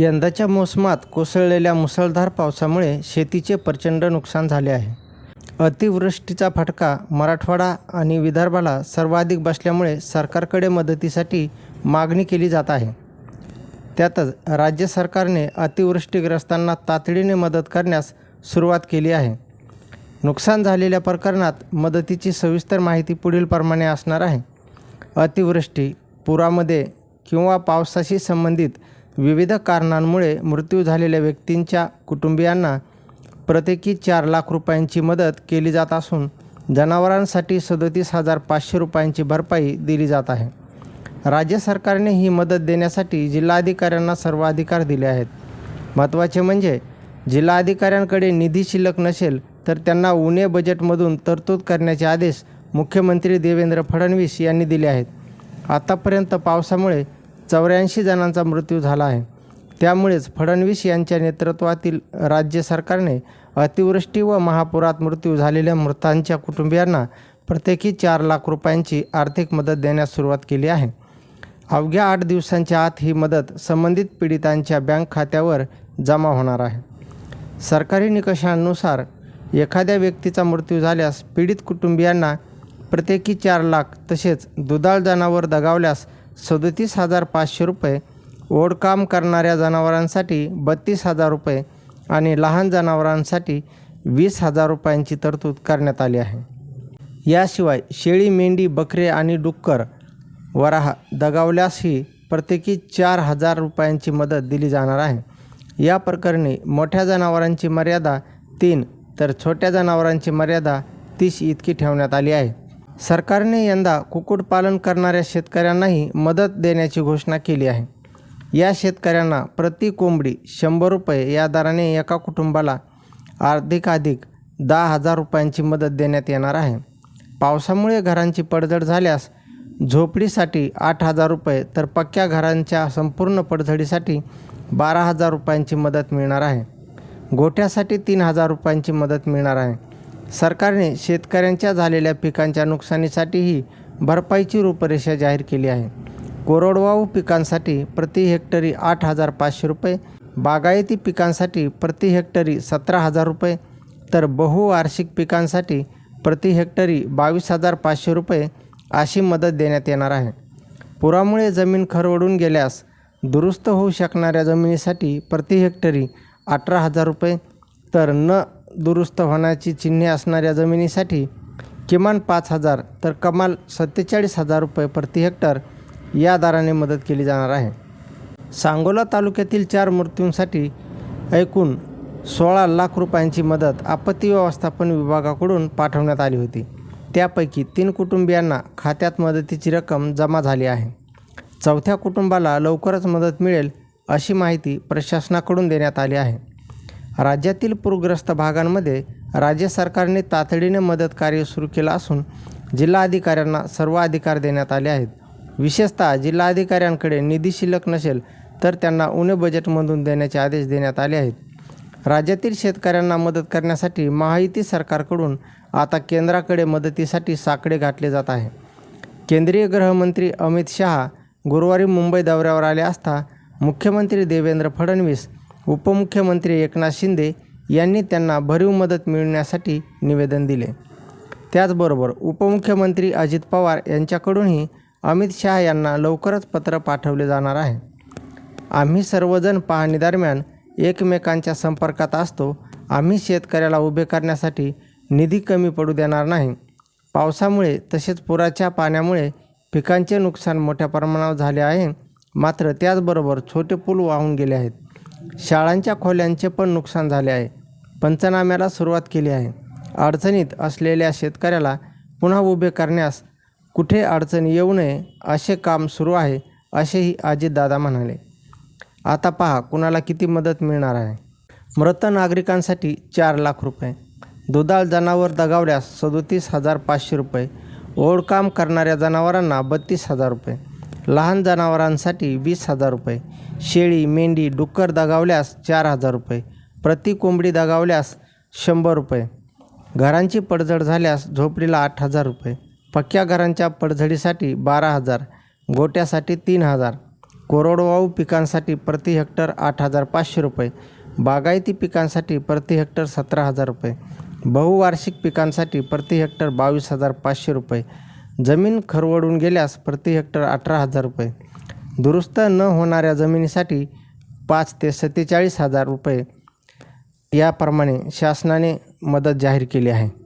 यंदाच्या मोसमात कोसळलेल्या मुसळधार पावसामुळे शेतीचे प्रचंड नुकसान झाले आहे. अतिवृष्टीचा फटका मराठवाडा आणि विदर्भाला सर्वाधिक बसल्यामुळे सरकारकडे मदतीसाठी मागणी केली जात आहे. त्यातच राज्य सरकारने अतिवृष्टीग्रस्तांना तातडीने मदत करण्यास सुरुवात केली आहे. नुकसान झालेल्या प्रकरणात मदतीची सविस्तर माहिती पुढील प्रमाणे असणार आहे. अतिवृष्टी पुरामध्ये किंवा पावसाशी संबंधित विविध कारणांमुळे मृत्यू झालेल्या व्यक्तींच्या कुटुंबियांना प्रत्येकी चार लाख रुपयांची मदत केली जात असून जनावरांसाठी सदतीस हजार पाचशे रुपयांची भरपाई दिली जात आहे. राज्य सरकारने ही मदत देण्यासाठी जिल्हाधिकाऱ्यांना सर्व अधिकार दिले आहेत. महत्त्वाचे म्हणजे जिल्हाधिकाऱ्यांकडे निधी शिल्लक नसेल तर त्यांना उणे बजेटमधून तरतूद करण्याचे आदेश मुख्यमंत्री देवेंद्र फडणवीस यांनी दिले आहेत. आतापर्यंत पावसामुळे चौऱ्याऐंशी जणांचा मृत्यू झाला आहे. त्यामुळेच फडणवीस यांच्या नेतृत्वातील राज्य सरकारने अतिवृष्टी व महापुरात मृत्यू झालेल्या मृतांच्या कुटुंबियांना प्रत्येकी चार लाख रुपयांची आर्थिक मदत देण्यास सुरुवात केली आहे. अवघ्या आठ दिवसांच्या आत ही मदत संबंधित पीडितांच्या बँक खात्यावर जमा होणार आहे. सरकारी निकषांनुसार एखाद्या व्यक्तीचा मृत्यू झाल्यास पीडित कुटुंबियांना प्रत्येकी चार लाख तसेच दुधाळ जनावर दगावल्यास सदतीस हजार पाचशे रुपये ओढकाम करणाऱ्या जनावरांसाठी बत्तीस हजार रुपये आणि लहान जनावरांसाठी वीस हजार रुपयांची तरतूद करण्यात आली आहे. याशिवाय शेळी मेंढी बकरे आणि डुक्कर वराह दगावल्यासही प्रत्येकी चार हजार रुपयांची मदत दिली जाणार आहे. या प्रकरणी मोठ्या जनावरांची मर्यादा तीन तर छोट्या जनावरांची मर्यादा तीस इतकी ठेवण्यात आली आहे. सरकारने यंदा कुक्कुटपालन करणाऱ्या शेतकऱ्यांनाही मदत देण्याची घोषणा केली आहे. या शेतकऱ्यांना प्रति कोंबडी शंभर रुपये या दराने एका कुटुंबाला अधिकाधिक दहा हजार रुपयांची मदत देण्यात येणार आहे. पावसामुळे घरांची पडझड झाल्यास झोपडीसाठी आठ हजार रुपये तर पक्क्या घरांच्या संपूर्ण पडझडीसाठी बारा हजार रुपयांची मदत मिळणार आहे. गोठ्यासाठी तीन हजार रुपयांची मदत मिळणार आहे. सरकारने शेतकऱ्यांच्या झालेल्या पिकांच्या नुकसानीसाठीही भरपाईची रूपरेषा जाहीर केली आहे. कोरडवाहू पिकांसाठी प्रति हेक्टरी आठ हजार पाचशे रुपये बागायती पिकांसाठी प्रति हेक्टरी सतरा हजार रुपये तर बहुवार्षिक पिकांसाठी प्रति हेक्टरी बावीस हजार पाचशे रुपये अशी मदत देण्यात येणार आहे. पुरामुळे जमीन खरवडून गेल्यास दुरुस्त होऊ शकणाऱ्या जमिनीसाठी प्रति हेक्टरी अठरा हजार रुपये तर न दुरुस्त होण्याची चिन्हे असणाऱ्या जमिनीसाठी किमान पाच हजार तर कमाल सत्तेचाळीस हजार रुपये प्रति हेक्टर या दराने मदत केली जाणार आहे. सांगोला तालुक्यातील चार मृत्यूंसाठी एकूण सोळा लाख रुपयांची मदत आपत्ती व्यवस्थापन विभागाकडून पाठवण्यात आली होती. त्यापैकी तीन कुटुंबियांना खात्यात मदतीची रक्कम जमा झाली आहे. चौथ्या कुटुंबाला लवकरच मदत मिळेल अशी माहिती प्रशासनाकडून देण्यात आली आहे. राज्यातील पूरग्रस्त भागांमध्ये राज्य सरकारने तातडीने मदत कार्य सुरू केलं असून जिल्हाधिकाऱ्यांना सर्व अधिकार देण्यात आले आहेत. विशेषतः जिल्हाधिकाऱ्यांकडे निधी शिल्लक नसेल तर त्यांना उणे बजेटमधून देण्याचे आदेश देण्यात आले आहेत. राज्यातील शेतकऱ्यांना मदत करण्यासाठी महायुती सरकारकडून आता केंद्राकडे मदतीसाठी साकडे घातले जात आहे. केंद्रीय गृहमंत्री अमित शहा गुरुवारी मुंबई दौऱ्यावर आले असता मुख्यमंत्री देवेंद्र फडणवीस उपमुख्यमंत्री एकनाथ शिंदे यांनी त्यांना भरीव मदत मिळण्यासाठी निवेदन दिले. त्याचबरोबर उपमुख्यमंत्री अजित पवार यांच्याकडूनही अमित शहा यांना लवकरच पत्र पाठवले जाणार आहे. आम्ही सर्वजण पाहणीदरम्यान एकमेकांच्या संपर्कात असतो. आम्ही शेतकऱ्याला उभे करण्यासाठी निधी कमी पडू देणार नाही. पावसामुळे तसेच पुराच्या पाण्यामुळे पिकांचे नुकसान मोठ्या प्रमाणावर झाले आहे. मात्र त्याचबरोबर छोटे पूल वाहून गेले आहेत. शाळांच्या खोल्यांचे पण नुकसान झाले आहे. पंचनाम्याला सुरुवात केली आहे. अडचणीत असलेल्या शेतकऱ्याला पुन्हा उभे करण्यास कुठे अडचण येऊ नये असे काम सुरू आहे असेही अजितदादा म्हणाले. आता पहा कुणाला किती मदत मिळणार आहे? मृत नागरिकांसाठी चार लाख रुपये. दुधाळ जनावर दगावल्यास सदोतीस हजार पाचशे रुपये. ओढकाम करणाऱ्या जनावरांना बत्तीस हजार रुपये. लहान जनावरांसाठी वीस हजार रुपये. शेळी मेंढी डुक्कर दगावल्यास चार हजार रुपये. प्रति कोंबडी दगावल्यास शंभर रुपये. घरांची पडझड झाल्यास झोपडीला आठ हजार रुपये. पक्क्या घरांच्या पडझडीसाठी बारा हजार गोट्यासाठी तीन हजार. कोरडवाहू पिकांसाठी प्रति हेक्टर आठ हजार पाचशे रुपये. बागायती पिकांसाठी प्रति हेक्टर सतरा हजार रुपये. बहुवार्षिक पिकांसाठी प्रति हेक्टर बावीस हजार पाचशे रुपये. जमीन खरवडून गेल्यास प्रति हेक्टर अठरा हजार रुपये. दुरुस्त न होणाऱ्या जमिनीसाठी पाच ते सत्तेचाळीस हजार रुपये. याप्रमाणे शासनाने मदत जाहीर केली आहे.